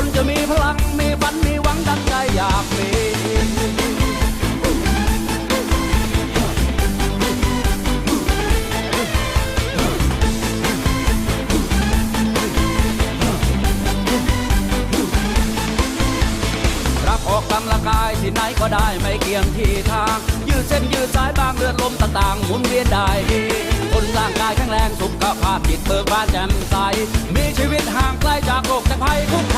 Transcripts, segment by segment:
คนจะมีพลังมีฝันมีหวังดังใจอยากมีรับออกกำลังกายที่ไหนก็ได้ไม่เกี่ยงที่ทาง ยืดเส้นยืดสายบางเลือดลมต่างๆหมุนเวียนได้ดีคนร่างกายแข็งแรงสุขภาพจิตเบิกบานแจ่มใส มีชีวิตห่างไกลจากโรคจากภัยคุกค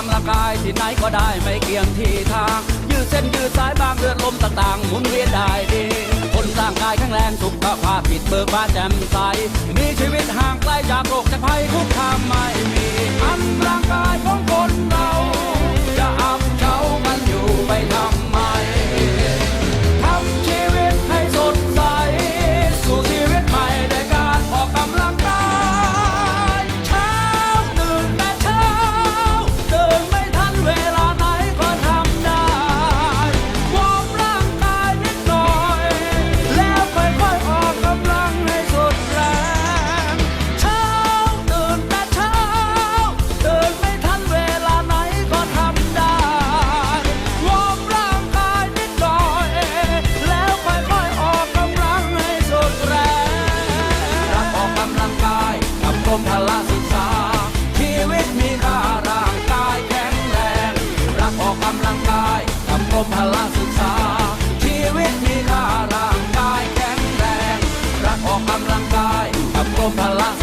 รักออกกำลังกายที่ไหนก็ได้ไม่เกี่ยงที่ทาง ยืดเส้นยืดสายบางเลือดลมต่างๆหมุนเวียนได้ดี คนร่างกายแข็งแรงสุขภาพผิดเบิกบานแจ่มใส มีชีวิตห่างไกลจากโรคจากภัยคุกคามไม่มีอันร่างกาย ตมีค่าาร่างกายแข็งแรง รักออกกำลังกายทำกรมพลังศึกษา ชีวิตมีค่าร่างกายแข็งแรง รักออกกำลังกายทำกรมพลัง